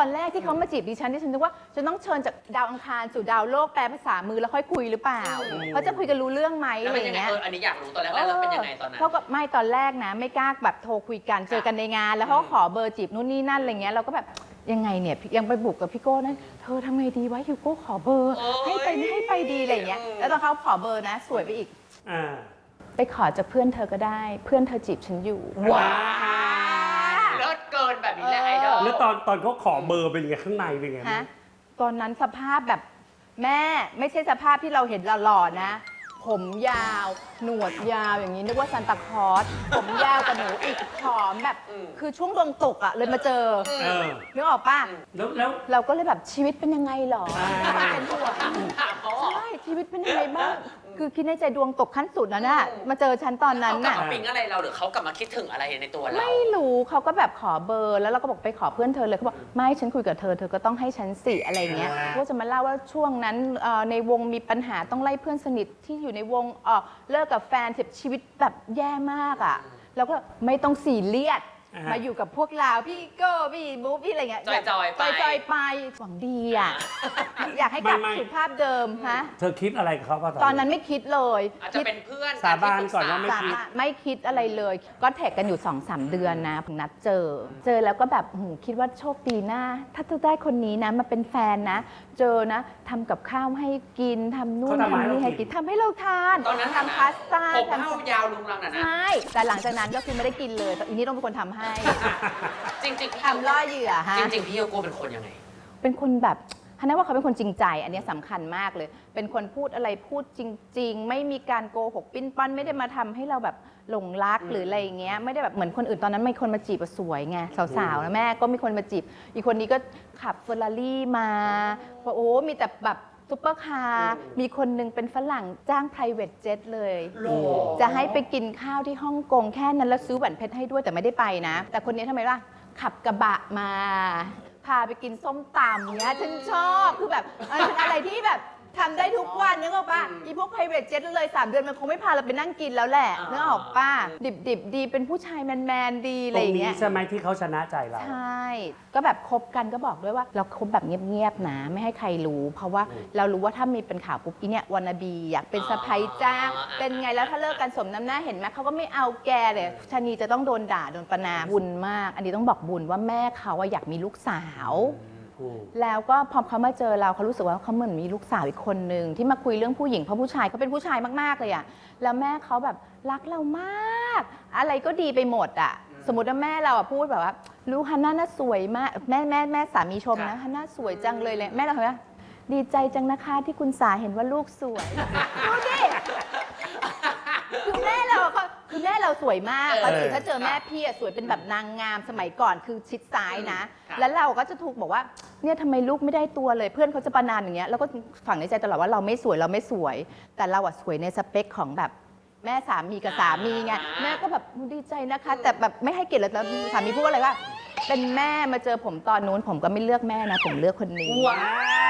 อนแรกที่เขามาจีบดิฉันที่ฉันนึกว่าจะต้องเชิญจากดาวอังคารสู่ดาวโลกแปลภาษามือแล้วค่อยคุยหรือเปล่าเขาจะคุยกันรู้เรื่องไหมแล้วอะไรเป็นอยังย่างไงเงี้ย เอออันนี้อยากรู้ตอนแรกๆแล้วเป็นยังไงตอนนั้น เขาก็ไม่ตอนแรกนะ ไม่กล้าแบบโทรคุยกันเจอกันในงาน แล้วเขาก็ขอเบอร์จีบนู่นนี่นั่นอะไรเงี้ยเราก็แบบยังไงเนี่ยยังไปบุกกับพี่โก้นั่นเธอทำไงดีวะฮิวโก้ขอเบอร์ โอ้ยให้ไปไม่ให้ไปดีอะไรเงี้ยแล้วตอนเขาขอเบอร์นะ สวยไปอีก อ่าไปขอจากเพื่อนเธอก็ได้ เพื่อนเธอจีบฉันอยู่ ว้าวเลิศเกินแบบนี้ แหละไอดอลแล้วตอนตอนเขาขอเบอร์เป็นไงข้างในเป็นไงฮะตอนนั้นสภาพแบบแม่ไม่ใช่สภาพที่เราเห็นหล่อๆนะ ผมยาว หนวดยาวอย่างนี้นึกว่าซันตาคลอสผมยาวกับหนูอีกผอมแบบคือช่วงดวงตกอะเลยมาเจอเออนึกออกป่ะ แล้วแล้ว เราก็เลยแบบชีวิตเป็นยังไงหรออ่า เป็นห่วงถามเขาเหรอ ใช่ชีวิตเป็นยังไงบ้าง คือคิดในใจดวงตกขั้นสุดแล้วน่ะมาเจอฉันตอนนั้นเขากลับน่ะ มาปิ๊งอะไรเราหรือเขากลับมาคิดถึงอะไรในตัวเรา ไม่รู้เขาก็แบบขอเบอร์แล้วเราก็บอกไปขอเพื่อนเธอเลยเขาบอกไม่ฉันคุยกับเธอเธอก็ต้องให้ฉันสิอะไรเงี้ยอ่าเขาจะมาเล่าว่าช่วงนั้นเอ่อในวงมีปัญหาต้องไล่เพื่อนสนิทที่อยู่ในวงเออเลิกกับแฟนเสียชีวิตแบบแย่มากอะแล้วก็ไม่ต้องสีเลียด อ่าม มาอยู่กับพวกเราพี่โก้พี่บุ๊พี่อะไรเงี้ยจอยๆไป จอยๆไปหวังดีอะอยากให้กลับไม่ไม่ สู่ภาพเดิมฮะเธอคิดอะไรกับเขาป่ะตอนนั้นไม่คิดเลยอาจจะเป็นเพื่อนสาบานก่อนว่าไม่ สาคิดบานไม่คิดอะไรเลย ก็แท็กกันอยู่2อสเดือนนะถึงนัดเจอ เจอแล้วก็แบบหืมคิดว่าโชคดีนะ ถ้าเธอได้คนนี้นะมาเป็นแฟนนะ เจอนะทำกับข้าวให้กินทำนู่นเขาทำให้ทำนี่เราให้กิกินนทำให้เราทานตอนนั้นทำพาสต้าผมทำเท่ายาวลุงรังน่ะนะ ใช่แต่หลังจากนั้นก็คือไม่ได้กินเลยแต่อีนี่ต้องเป็นคนทำให้จริงๆพี่ทำล่อเหยื่อฮะ จริงๆพี่โยโก้เป็นคนยังไง เป็นคนแบบฮันน่าว่าเขาเป็นคนจริงใจ อันเนี้ยสำคัญมากเลย เป็นคนพูดอะไรพูดจริง ๆ ไม่มีการโกหกปิ้นป้อนไม่ได้มาทำให้เราแบบหลงรักหรืออะไรอย่างเงี้ยไม่ได้แบบเหมือนคนอื่นตอนนั้นมีคนมาจีบอะสวยไงสาวๆนะแม่ก็มีคนมาจีบ อีกคนนี้ก็ขับเฟอร์รารี่มาว่าโอ้ มีแต่แบบ ซุปเปอร์คาร์มีคนหนึงเป็นฝรั่งจ้าง private jet เลยโลจะให้ไปกินข้าวที่ฮ่องกงแค่นั้นแล้วซื้อแหวนเพชรให้ด้วยแต่ไม่ได้ไปนะ แต่คนนี้ทำไมล่ะ ขับกระบะมา พาไปกินส้มตำเนี้ยฉันชอบคือแบบเออเป็นอะไรที่แบบ ทำได้ทุกวันนึกออกปะอีพวก private jet เลย 3 เดือนมันคงไม่พาเราไปนั่งกินแล้วแหละอ่านึนึกออกปะดิบดิบๆดีเป็นผู้ชายแมนแมนๆดีอะตไรรองย่างนี้เงี้ยใช่ไหมที่เขาชนะใจเรา ใช่ก็แบบคบกันก็บอกด้วยว่า เราคบแบบเงียบๆนะ ไม่ให้ใครรู้ เพราะว่าเรารู้ว่าถ้ามีเป็นข่าวปุ๊บอีเนี่ยวันนาบีอยากเป็นสะพ้ยจ้างอ่าเป็นไงแล้วถ้าเลิกกันสมน้ำหน้าเห็นไหมเขาก็ไม่เอาแกเลยชานีจะต้องโดนด่าโดนประนามบุญมาก อันนี้ต้องบอกบุญว่าแม่เขาอะอยากมีลูกสาวอืม แล้วก็พอเขามาเจอเราเขารู้สึกว่าเขาเหมือนมีลูกสาวอีกคนนึงที่มาคุยเรื่องผู้หญิงเพราะผู้ชายเขาเป็นผู้ชายมากๆเลยอะแล้วแม่เขาแบบรักเรามาก อะไรก็ดีไปหมดอะสมมติว่าแม่เราอะพูดแบบว่าลูกฮันน่าน่าสวยมากแม่แม่แม่สามีชมนะฮันน่าสวยจังเลยเลยแม่เราเหรอดีใจจังนะคะที่คุณสาเห็นว่าลูกสวยดูดิคือแม่เราอะเขาคือแม่เราสวยมากเออปกติถ้าเจอแม่พี่อะสวยเป็นแบบนางงามสมัยก่อนคือชิดซ้ายนะค่ะแล้วเราก็จะถูกบอกว่า เนี่ยทำไมลูกไม่ได้ตัวเลย เพื่อนเขาจะประนามอย่างเงี้ยแล้วก็ฝังในใจตลอดว่าเราไม่สวยเราไม่สวย แต่เราอะสวยในสเปคของแบบแม่สามีกับสามีไงแม่ก็แบบดีใจนะคะ แต่แบบไม่ให้เกียรติเลยแล้วสามีพูดว่าอะไรว่าเป็นแม่มาเจอผมตอนนู้นผมก็ไม่เลือกแม่นะผมเลือกคนนี้ ว้าว